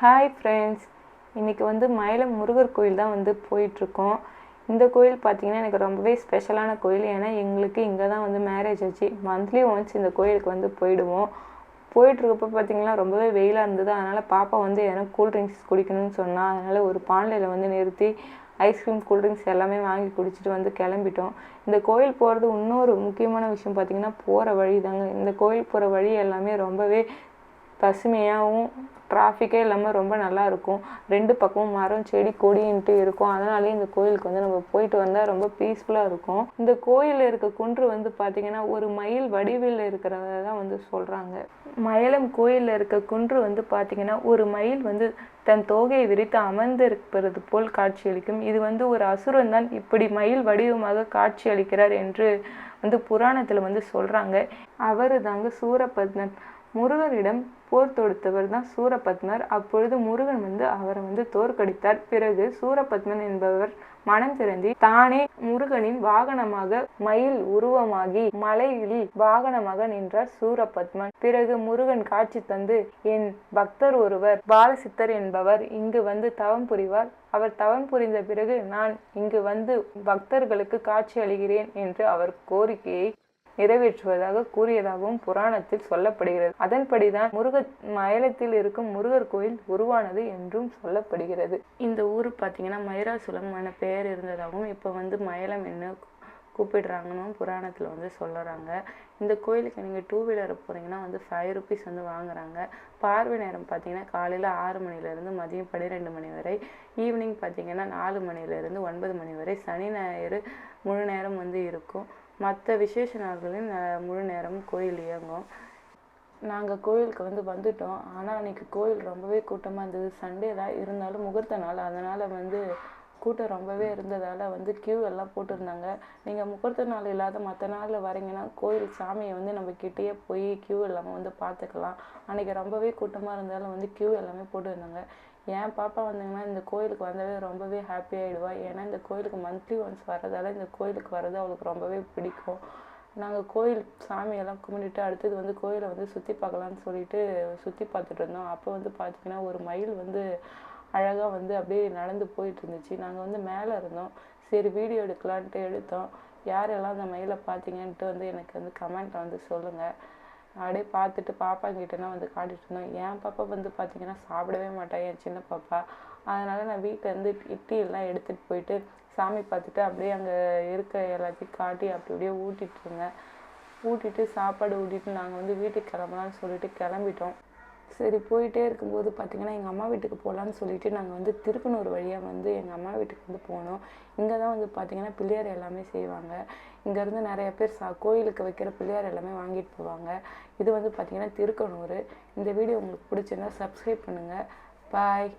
Hi friends இன்றைக்கி வந்து மயிலம் முருகர் கோயில் தான் வந்து போயிட்டுருக்கோம். இந்த கோயில் பார்த்தீங்கன்னா எனக்கு ரொம்பவே ஸ்பெஷலான கோயில். ஏன்னா எங்களுக்கு இங்கே தான் வந்து மேரேஜ் ஆச்சு. மந்த்லி ஒன்ஸ் இந்த கோயிலுக்கு வந்து போயிடுவோம். போயிட்டுருக்கப்ப பார்த்தீங்கன்னா ரொம்பவே வெயிலாக இருந்தது. அதனால் பாப்பா வந்து எனக்கு கூல்ட்ரிங்க்ஸ் குடிக்கணும்னு சொன்னால் அதனால் ஒரு பாண்டியில் வந்து நிறுத்தி ஐஸ்கிரீம் கூல்ட்ரிங்க்ஸ் எல்லாமே வாங்கி குடிச்சிட்டு வந்து கிளம்பிட்டோம். இந்த கோயில் போகிறது இன்னொரு முக்கியமான விஷயம் பார்த்தீங்கன்னா போகிற வழி தாங்க இந்த கோயில் போகிற வழி எல்லாமே ரொம்பவே பசுமையாகவும் டிராஃபிக்கே இல்லாமல் ரொம்ப நல்லா இருக்கும். ரெண்டு பக்கமும் மரம் செடி கொடின்ட்டு இருக்கும். அதனாலே இந்த கோயிலுக்கு வந்து நம்ம போயிட்டு வந்தால் ரொம்ப பீஸ்ஃபுல்லாக இருக்கும். இந்த கோயிலில் இருக்க குன்று வந்து பார்த்திங்கன்னா ஒரு மயில் வடிவில் இருக்கிறத தான் வந்து சொல்கிறாங்க மயிலம் கோயிலில் இருக்க குன்று வந்து பார்த்திங்கன்னா ஒரு மயில் வந்து தன் தோகையை விரித்து அமர்ந்திருப்பது போல் காட்சியளிக்கும் இது வந்து ஒரு அசுரன் தான் இப்படி மயில் வடிவமாக காட்சியளிக்கிறார் என்று வந்து புராணத்தில் வந்து சொல்கிறாங்க அவர் தாங்க சூரபத்னன் முருகனிடம் போர் தொடுத்தவர் தான் சூரபத்மர். அப்பொழுது முருகன் வந்து அவரை வந்து தோற்கடித்தார். பிறகு சூரபத்மன் என்பவர் மனம் திறந்தி தானே முருகனின் வாகனமாக மயில் உருவமாகி மலையில் வாகனமாக நின்றார் சூரபத்மன். பிறகு முருகன் காட்சி தந்து என் பக்தர் ஒருவர் பாலசித்தர் என்பவர் இங்கு வந்து தவம் புரிவார். அவர் தவம் புரிந்த பிறகு நான் இங்கு வந்து பக்தர்களுக்கு காட்சி அளிக்கிறேன் என்று அவர் கோரிக்கையை நிறைவேற்றுவதாக கூறியதாகவும் புராணத்தில் சொல்லப்படுகிறது. அதன்படிதான் முருக மயிலத்தில் இருக்கும் முருகர் கோயில் உருவானது என்றும் சொல்லப்படுகிறது. இந்த ஊர் பார்த்தீங்கன்னா மயிராசுலம் என பெயர் இருந்ததாகவும் இப்போ வந்து மயிலம் என்ன கூப்பிடுறாங்கன்னு புராணத்தில் வந்து சொல்லுறாங்க. இந்த கோயிலுக்கு நீங்கள் டூ வீலர் போகிறீங்கன்னா வந்து ஃபைவ் ருபீஸ் வந்து வாங்குறாங்க. பார்வை நேரம் பார்த்தீங்கன்னா காலையில் ஆறு மணிலேருந்து மதியம் பன்னிரெண்டு மணி வரை ஈவினிங் பார்த்தீங்கன்னா நாலு மணிலேருந்து ஒன்பது மணி வரை சனி ஞாயிறு முழு நேரம் வந்து இருக்கும். மற்ற விசேஷ நாட்களில் முழு நேரம் கோயில் இயங்கும். நாங்கள் கோயிலுக்கு வந்து வந்துட்டோம். ஆனால் அன்றைக்கி கோயில் ரொம்பவே கூட்டமாக இருந்தது. சண்டே தான் இருந்தாலும் முகூர்த்த நாள். அதனால் வந்து கூட்டம் ரொம்பவே இருந்ததால் வந்து க்யூ எல்லாம் போட்டிருந்தாங்க. நீங்கள் முகூர்த்த நாள் இல்லாத மற்ற நாளில் வரீங்கன்னா கோயில் சாமியை வந்து நம்ம கிட்டேயே போய் க்யூ இல்லாமல் வந்து பார்த்துக்கலாம். அன்றைக்கி ரொம்பவே கூட்டமாக இருந்தாலும் வந்து க்யூ எல்லாமே போட்டிருந்தாங்க. என் பாப்பா வந்தீங்கன்னா இந்த கோயிலுக்கு வந்தாலே ரொம்பவே ஹாப்பி ஆகிடுவா ஏன்னா இந்த கோயிலுக்கு மந்த்லி ஒன்ஸ் வரதால இந்த கோயிலுக்கு வர்றது அவளுக்கு ரொம்பவே பிடிக்கும். நாங்கள் கோயில் சாமியெல்லாம் கும்பிட்டுட்டு அடுத்தது வந்து கோயிலை வந்து சுற்றி பார்க்கலான்னு சொல்லிட்டு சுற்றி பார்த்துட்டு இருந்தோம். அப்போ வந்து பார்த்திங்கன்னா ஒரு மயில் வந்து அழகாக வந்து அப்படியே நடந்து போயிட்டு இருந்துச்சு. நாங்கள் வந்து மேலே இருந்தோம். சரி வீடியோ எடுக்கலான்ட்டு எடுத்தோம். யாரெல்லாம் அந்த மயிலை பார்த்தீங்கன்ட்டு வந்து எனக்கு வந்து கமெண்ட்டை வந்து சொல்லுங்கள் அப்படியே பார்த்துட்டு பாப்பா கிட்டனா வந்து காட்டிட்டு இருந்தோம் என் பாப்பா வந்து பார்த்தீங்கன்னா சாப்பிடவே மாட்டா என் சின்ன பாப்பா. அதனால் நான் வீட்டிலேருந்து இட்லி எல்லாம் எடுத்துகிட்டு போயிட்டு சாமி பார்த்துட்டு அப்படியே அங்கே இருக்க எல்லாத்தையும் காட்டி அப்படி அப்படியே ஊட்டிட்டு இருந்தேன். ஊட்டிட்டு சாப்பாடு ஊட்டிட்டு நாங்கள் வந்து வீட்டுக்கு கிளம்பலான்னு சொல்லிட்டு கிளம்பிட்டோம். சரி போயிட்டே இருக்கும்போது பார்த்திங்கன்னா எங்கள் அம்மா வீட்டுக்கு போகலான்னு சொல்லிட்டு நாங்கள் வந்து திருப்பனூர் வழியாக வந்து எங்கள் அம்மா வீட்டுக்கு வந்து போனோம். இங்கே தான் வந்து பார்த்திங்கன்னா பிள்ளையார் எல்லாமே செய்வாங்க. இங்கேருந்து நிறைய பேர் சா கோயிலுக்கு வைக்கிற பிள்ளையார் எல்லாமே வாங்கிட்டு போவாங்க. இது வந்து பார்த்திங்கன்னா திருக்கனூர். இந்த வீடியோ உங்களுக்கு பிடிச்சிருந்தா சப்ஸ்கிரைப் பண்ணுங்கள் பாய்